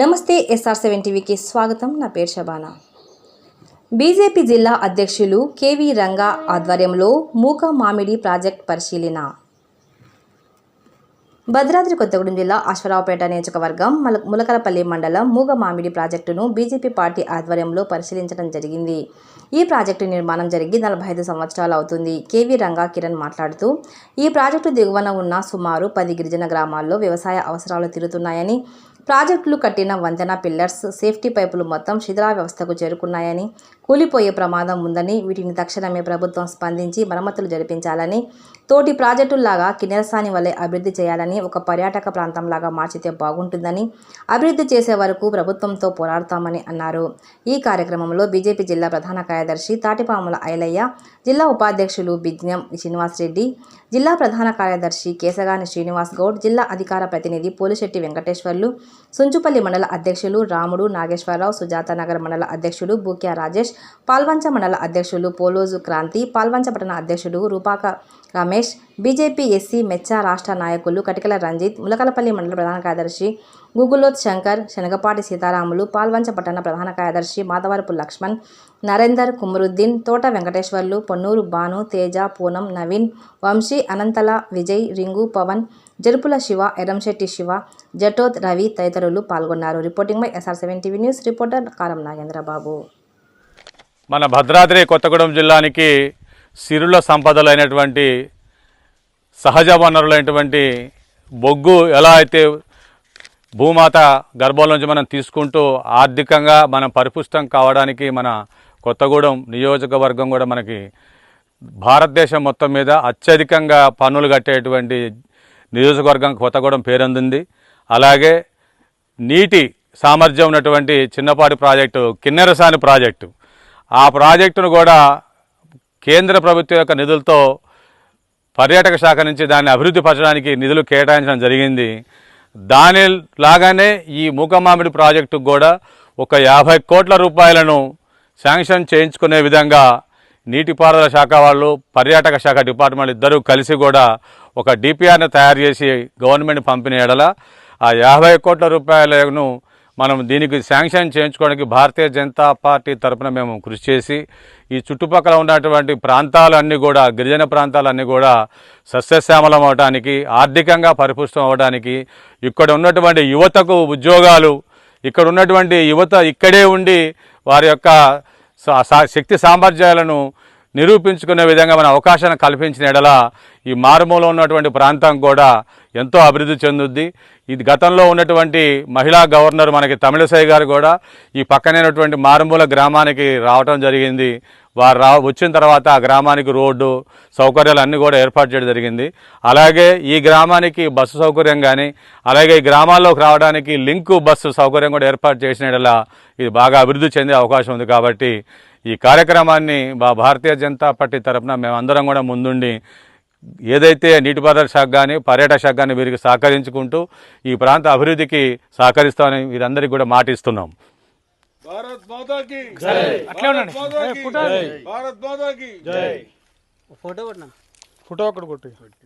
నమస్తే SR seven టీవీకి స్వాగతం. నా పేరు షబానా బీజేపీ జిల్లా అధ్యక్షులు కేవీ రంగా ఆధ్వర్యంలో మూక మామిడి ప్రాజెక్ట్ పరిశీలన. భద్రాద్రి కొత్తగూడెం జిల్లా అశ్వరావుపేట నియోజకవర్గం మల ములకలపల్లి మండలం మూగ మామిడి ప్రాజెక్టును బీజేపీ పార్టీ ఆధ్వర్యంలో పరిశీలించడం జరిగింది. ఈ ప్రాజెక్టు నిర్మాణం జరిగి నలభై ఐదు సంవత్సరాలు అవుతుంది. కేవీ రంగా కిరణ్ మాట్లాడుతూ ఈ ప్రాజెక్టు దిగువన ఉన్న సుమారు పది గిరిజన గ్రామాల్లో వ్యవసాయ అవసరాలు తీరుతున్నాయని ప్రాజెక్టులు కట్టిన వంతెన పిల్లర్స్ సేఫ్టీ పైపులు మొత్తం శిథిలా వ్యవస్థకు చేరుకున్నాయని కూలిపోయే ప్రమాదం ఉందని వీటిని తక్షణమే ప్రభుత్వం స్పందించి మరమ్మతులు జరిపించాలని తోటి ప్రాజెక్టుల్లాగా కిన్నెరసాని వలె అభివృద్ధి చేయాలని ఒక పర్యాటక ప్రాంతంలాగా మార్చితే బాగుంటుందని అభివృద్ధి చేసే వరకు ప్రభుత్వంతో పోరాడతామని అన్నారు. ఈ కార్యక్రమంలో బీజేపీ జిల్లా ప్రధాన కార్యదర్శి తాటిపాముల ఐలయ్య జిల్లా ఉపాధ్యక్షులు బిజ్ఞం శ్రీనివాసరెడ్డి జిల్లా ప్రధాన కార్యదర్శి కేశగాని శ్రీనివాస్ గౌడ్ జిల్లా అధికార ప్రతినిధి పోలిశెట్టి వెంకటేశ్వర్లు సుంచుపల్లి మండల అధ్యక్షులు రాముడు నాగేశ్వరరావు సుజాత నగర్ మండల అధ్యక్షుడు బూక్యా రాజేష్ పాల్వంచ మండల అధ్యక్షులు పోలోజు క్రాంతి పాల్వంచ పట్టణ అధ్యక్షుడు రూపాక రమేష్ బీజేపీ ఎస్సీ మెచ్చా రాష్ట్ర నాయకులు కటికల రంజిత్ ములకలపల్లి మండల ప్రధాన కార్యదర్శి గుగులోత్ శంకర్ శనగపాటి సీతారాములు పాల్వంచ పట్టణ ప్రధాన కార్యదర్శి మాధవరపు లక్ష్మణ్ నరేందర్ కుమరుద్దీన్ తోట వెంకటేశ్వర్లు పొన్నూరు భాను తేజ పూనం నవీన్ వంశీ అనంతల విజయ్ రింగు పవన్ జరుపుల శివ ఎరంశెట్టి శివ జటోత్ రవి తదితరులు పాల్గొన్నారు. Reporting by SR seven TV news reporter Karam Nagendrababu. మన భద్రాద్రి కొత్తగూడెం జిల్లానికి సిరుల సంపదలైనటువంటి సహజ వనరులైనటువంటి బొగ్గు ఎలా అయితే భూమాత గర్భంలో నుంచి మనం తీసుకుంటూ ఆర్థికంగా మనం పరిపుష్టం కావడానికి మన కొత్తగూడెం నియోజకవర్గం కూడా మనకి భారతదేశం మొత్తం మీద అత్యధికంగా పన్నులు కట్టేటువంటి నియోజకవర్గం కొత్తగూడెం పేరొందింది. అలాగే నీటి సామర్థ్యం ఉన్నటువంటి చిన్నపాటి ప్రాజెక్టు కిన్నెరసాని ప్రాజెక్టు. ఆ ప్రాజెక్టును కూడా కేంద్ర ప్రభుత్వం యొక్క నిధులతో పర్యాటక శాఖ నుంచి దాన్ని అభివృద్ధి పరచడానికి నిధులు కేటాయించడం జరిగింది. దాని లాగానే ఈ మూకమామిడి ప్రాజెక్టుకు కూడా ఒక యాభై కోట్ల రూపాయలను శాంక్షన్ చేయించుకునే విధంగా నీటిపారుదల శాఖ వాళ్ళు పర్యాటక శాఖ డిపార్ట్మెంట్ ఇద్దరూ కలిసి కూడా ఒక డిపిఆర్ని తయారు చేసి గవర్నమెంట్ పంపిణీ ఎడల ఆ యాభై కోట్ల రూపాయలను మనం దీనికి శాంక్షన్ చేయించుకోవడానికి భారతీయ జనతా పార్టీ తరపున మేము కృషి చేసి ఈ చుట్టుపక్కల ఉన్నటువంటి ప్రాంతాలన్నీ కూడా గిరిజన ప్రాంతాలన్నీ కూడా సస్యశ్యామలం అవడానికి ఆర్థికంగా పరిపుష్టం అవడానికి ఇక్కడ ఉన్నటువంటి యువతకు ఉద్యోగాలు ఇక్కడ ఉన్నటువంటి యువత ఇక్కడే ఉండి వారి యొక్క శక్తి సామర్థ్యాలను నిరూపించుకునే విధంగా మన అవకాశాన్ని కల్పించిన ఎడల ఈ మారుమూల ఉన్నటువంటి ప్రాంతం కూడా ఎంతో అభివృద్ధి చెందుద్ది. ఇది గతంలో ఉన్నటువంటి మహిళా గవర్నర్ మనకి తమిళసై గారు కూడా ఈ పక్కనైనటువంటి మారుమూల గ్రామానికి రావటం జరిగింది. వారు రా వచ్చిన తర్వాత ఆ గ్రామానికి రోడ్డు సౌకర్యాలు అన్నీ కూడా ఏర్పాటు చేయడం జరిగింది. అలాగే ఈ గ్రామానికి బస్సు సౌకర్యం కానీ అలాగే ఈ గ్రామాల్లోకి రావడానికి లింకు బస్సు సౌకర్యం కూడా ఏర్పాటు చేసిన ఇది బాగా అభివృద్ధి చెందే అవకాశం ఉంది కాబట్టి ఈ కార్యక్రమాన్ని మా భారతీయ జనతా పార్టీ తరఫున మేమందరం కూడా ముందుండి ఏదైతే నీటిపారుదల శాఖ కానీ పర్యాటక శాఖ కానీ వీరికి సహకరించుకుంటూ ఈ ప్రాంత అభివృద్ధికి సహకరిస్తామని వీరందరికీ కూడా మాటిస్తున్నాం. ఫోటో ఫోటో ఒకటి కొట్టి.